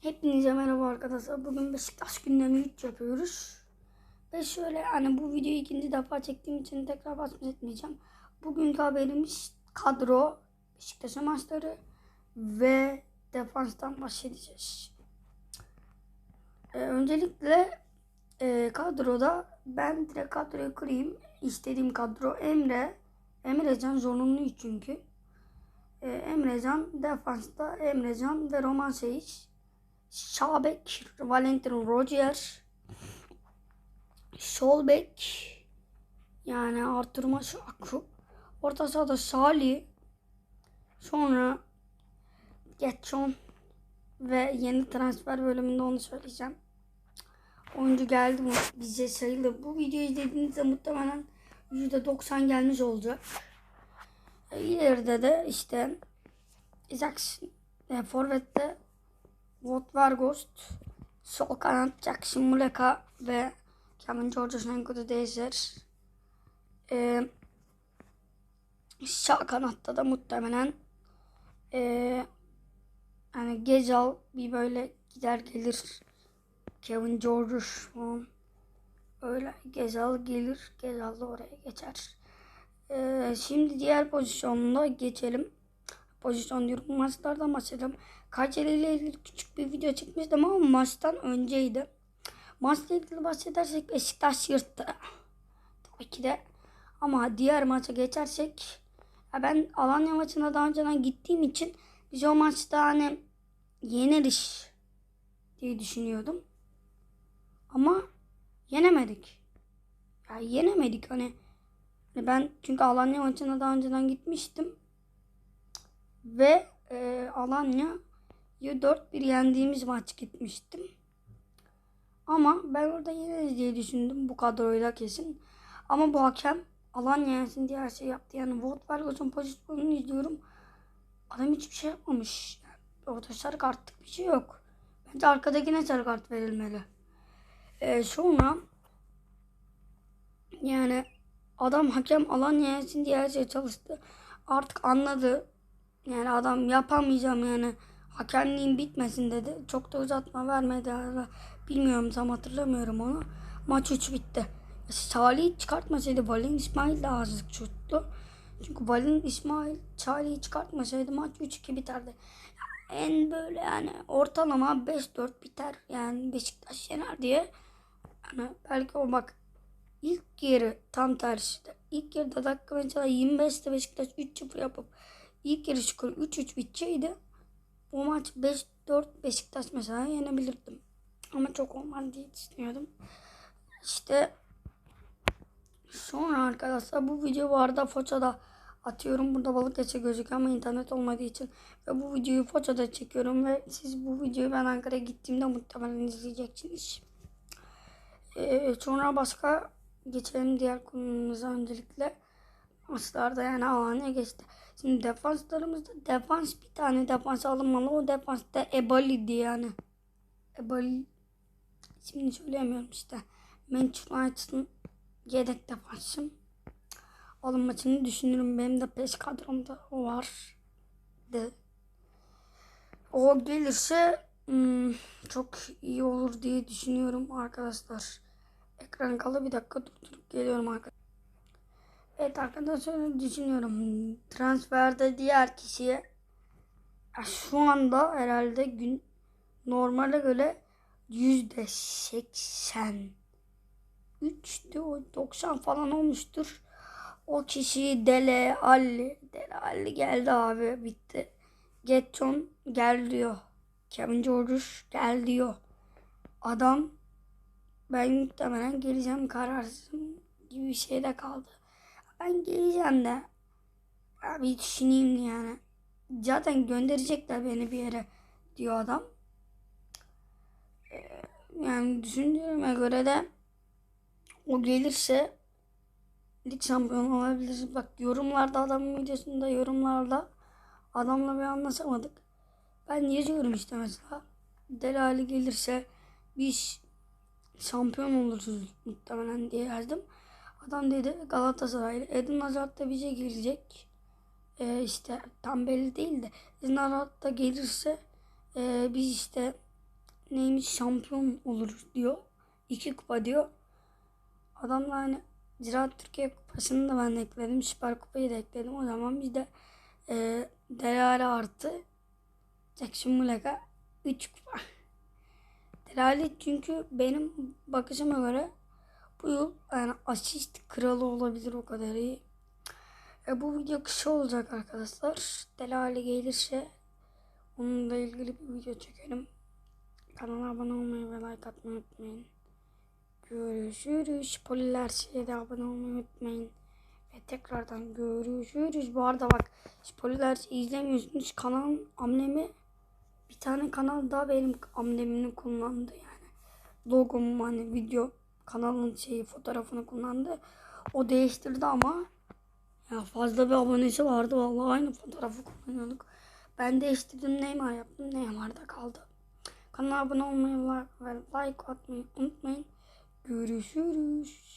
Hepinize merhaba arkadaşlar. Bugün Beşiktaş gündemi 3 yapıyoruz. Ve şöyle hani bu videoyu ikinci defa çektiğim için tekrar bahsetmeyeceğim. Bugünkü haberimiz kadro, Beşiktaş'ın maçları ve defanstan bahsedeceğiz. Ee, öncelikle e, kadroda ben direkt kadroyu kurayım. İstediğim kadro Emre. Emrecan zorunlu çünkü. Ee, Emrecan defansta Emrecan ve Roman Seyic. Şabek, Valentin Roger, Solbek, yani Artur Maşaku, orta sahada Salih, sonra Getson ve yeni transfer bölümünde onu söyleyeceğim. Oyuncu geldi mi bize sayılır. Bu videoyu izlediğinizde muhtemelen %90 gelmiş olacak. E, İleride de işte Isaac e, Forvet'te Wout Vargost, sol kanat Jackson Muleka ve Kevin Georges'un değişir. Ee, sağ kanatta da muhtemelen ee, yani Gezal bir böyle gider gelir. Kevin Georges falan. Öyle Gezal gelir. Gezal da oraya geçer. Ee, şimdi diğer pozisyonuna geçelim. Pozisyon diyorum maçlardan bahsedelim. Kayseri ile ilgili küçük bir video çekmiştim ama maçtan önceydi. Maçla ilgili bahsedersek Beşiktaş yırttı. Tabii ki de. Ama diğer maça geçersek ya ben Alanya maçına daha önceden gittiğim için biz o maçta hani yeneriz diye düşünüyordum. Ama yenemedik. Ya yenemedik hani. Hani Ben çünkü Alanya maçına daha önceden gitmiştim. Ve e, Alanya'yı 4-1 yendiğimiz maç gitmiştim. Ama ben orada yeneriz diye düşündüm bu kadroyla kesin. Ama bu hakem Alanya yensin diye her şey yaptı. Yani Wout Vargas'ın pozisyonunu izliyorum. Adam hiçbir şey yapmamış. Yani orada sarı kartlık bir şey yok. Bence arkadakine sarı kart verilmeli. Ee, sonra yani adam hakem Alanya yensin diye her şey çalıştı. Artık anladı. Yani adam yapamayacağım yani. Hakemliğim bitmesin dedi. Çok da uzatma vermedi. Bilmiyorum tam hatırlamıyorum onu. Maç 3 bitti. Salih çıkartmasaydı Valin İsmail de azıcık tuttu. Çünkü Valin İsmail Salih'i çıkartmasaydı maç 3-2 biterdi. En böyle yani ortalama 5-4 biter. Yani Beşiktaş yener diye. Yani belki o bak ilk yarı tam tersi. İlk yarıda dakika mesela 25'te Beşiktaş 3-0 yapıp ilk yarı skoru 3-3 bitseydi o maç 5-4 Beşiktaş mesela yenebilirdim. Ama çok olmaz diye düşünüyordum. İşte sonra arkadaşlar bu video bu arada Foça'da atıyorum. Burada balık geçe gözüküyor ama internet olmadığı için. Ve bu videoyu Foça'da çekiyorum ve siz bu videoyu ben Ankara'ya gittiğimde muhtemelen izleyeceksiniz. Ee, sonra başka geçelim diğer konumuza öncelikle. Maçlarda yani Alanya geçti. Şimdi defanslarımızda defans bir tane defans alınmalı. O defans da Ebali'di yani. Ebali şimdi söyleyemiyorum işte. Manchester United'ın yedek defansım. Alınmasını düşünürüm. Benim de PES kadromda o var. De. O gelirse hmm, çok iyi olur diye düşünüyorum arkadaşlar. Ekran kalı bir dakika durdurup geliyorum arkadaşlar. Evet arkadaşlar düşünüyorum. Transferde diğer kişiye şu anda herhalde gün normale göre yüzde seksen üçtü o 90 falan olmuştur. O kişi Dele Alli Dele Alli geldi abi bitti. Getton gel diyor. Kevin Georges gel diyor. Adam ben muhtemelen geleceğim kararsızım gibi bir şeyde kaldı. Ben geleceğim de bir düşüneyim yani. Zaten gönderecekler beni bir yere diyor adam. Ee, yani düşündüğüme göre de o gelirse lig şampiyonu olabilir. Bak yorumlarda adamın videosunda yorumlarda adamla bir anlaşamadık. Ben yazıyorum işte mesela. Delali gelirse biz şampiyon oluruz muhtemelen diye yazdım. Adam dedi Galatasaraylı. Eden Hazard da bize gelecek. Ee, işte tam belli değil de Eden Hazard da gelirse e, biz işte neymiş şampiyon olur diyor. İki kupa diyor. Adam da hani Ziraat Türkiye Kupası'nı da ben ekledim. Süper Kupayı da ekledim. O zaman biz de e, Delali artı Jackson Muleka 3 kupa. Delali çünkü benim bakışıma göre bu yıl yani asist kralı olabilir o kadar iyi. E, bu video kısa olacak arkadaşlar. Delali gelirse onunla ilgili bir video çekelim. Kanala abone olmayı ve like atmayı unutmayın. Görüşürüz. Poliler size de abone olmayı unutmayın. Ve tekrardan görüşürüz. Bu arada bak Poliler izlemiyorsunuz. Kanalın amblemi bir tane kanal daha benim amblemini kullandı yani. Logomu hani video kanalın şeyi fotoğrafını kullandı. O değiştirdi ama ya fazla bir abonesi vardı vallahi aynı fotoğrafı kullanıyorduk. Ben değiştirdim Neymar yaptım Neymar'da kaldı. Kanala abone olmayı ve like atmayı unutmayın. Görüşürüz.